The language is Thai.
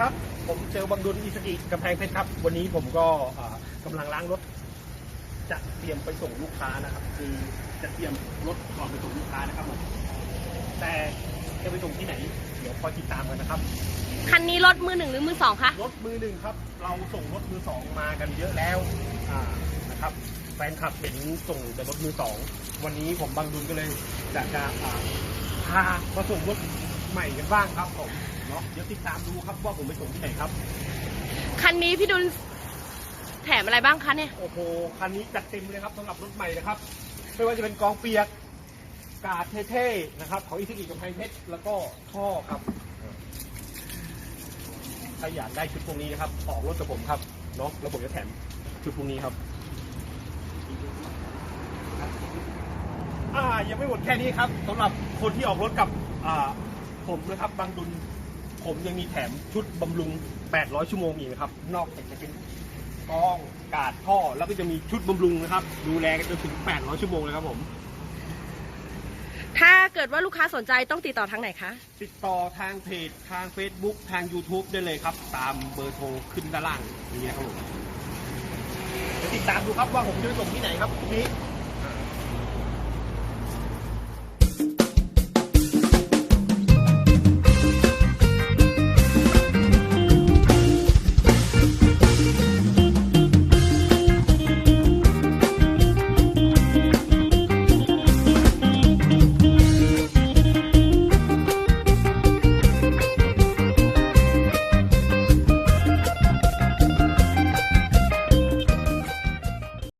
ลบังดุลอิสกิกำแพงเพชรครับ วันนี้ผมก็อ่ากำลังล้างรถ จะเตรียมไปส่งลูกค้านะครับ คือจะเตรียมรถก่อนไปส่งลูกค้านะครับผมแต่จะไปส่งที่ไหน เดี๋ยวคอยติดตามกันนะครับ คันนี้รถมือหนึ่งหรือมือสองคะ รถมือหนึ่งครับ เราส่งรถมือสองมากันเยอะแล้วอ่านะครับแฟนคลับเห็นส่งแต่รถมือสอง วันนี้ผมบางดุลก็เลยจะจะอ่าพามาส่งรถ ใหม่กันบ้างครับผมเนาะเดี๋ยวติดตามดูครับว่าผมไปส่งที่ไหนครับ คันนี้พี่ดุลแถมอะไรบ้างคะเนี่ย โอ้โห คันนี้จัดเต็มเลยครับสำหรับรถใหม่นะครับ ไม่ว่าจะเป็นกองเปียก กาดเท่ๆนะครับ ของอิซุกิกับไฮเพชรแล้วก็ท่อครับถ้าอยากได้ชุดพวกนี้นะครับออกรถกับผมครับเนาะแล้วผมจะแถมชุดพวกนี้ครับอ่ายังไม่หมดแค่นี้ครับสำหรับคนที่ออกรถกับอ่า ผมนะครับบางดุลผมยังมีแถมชุดบำรุง 800 ชั่วโมงอีกนะครับ นอกจากจะเป็นกล้องกาดท่อแล้วก็จะมีชุดบำรุงนะครับ ดูแลกันจนถึง 800 ชั่วโมงเลยครับผม ถ้าเกิดว่าลูกค้าสนใจต้องติดต่อทางไหนคะ ติดต่อทางเพจทาง Facebook ทาง YouTube ได้เลยครับ ตามเบอร์โทรขึ้นด้านล่างนี้นะครับผมเดี๋ยวติดตามดูครับว่าผมจะไปส่งที่ไหนครับทีนี้